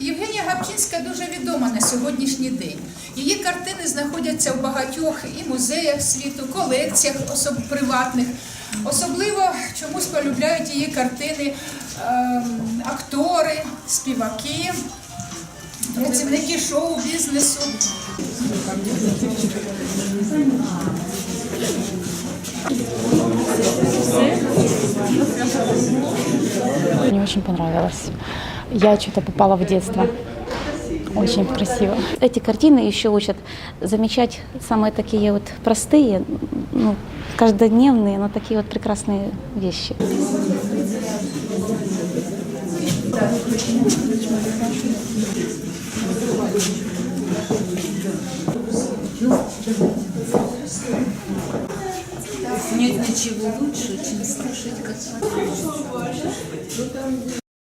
Євгенія Гапчинська дуже відома на сьогоднішній день. Її картини знаходяться в багатьох і музеях світу, колекціях особ... приватних. Особливо чомусь полюбляють її картини ем, актори, співаки, працівники шоу-бізнесу. Мне очень понравилось. Я что-то попала в детство. Очень красиво. Эти картины еще учат замечать самые такие вот простые, ну, каждодневные, но такие вот прекрасные вещи. Нет ничего лучше, чем слушать, как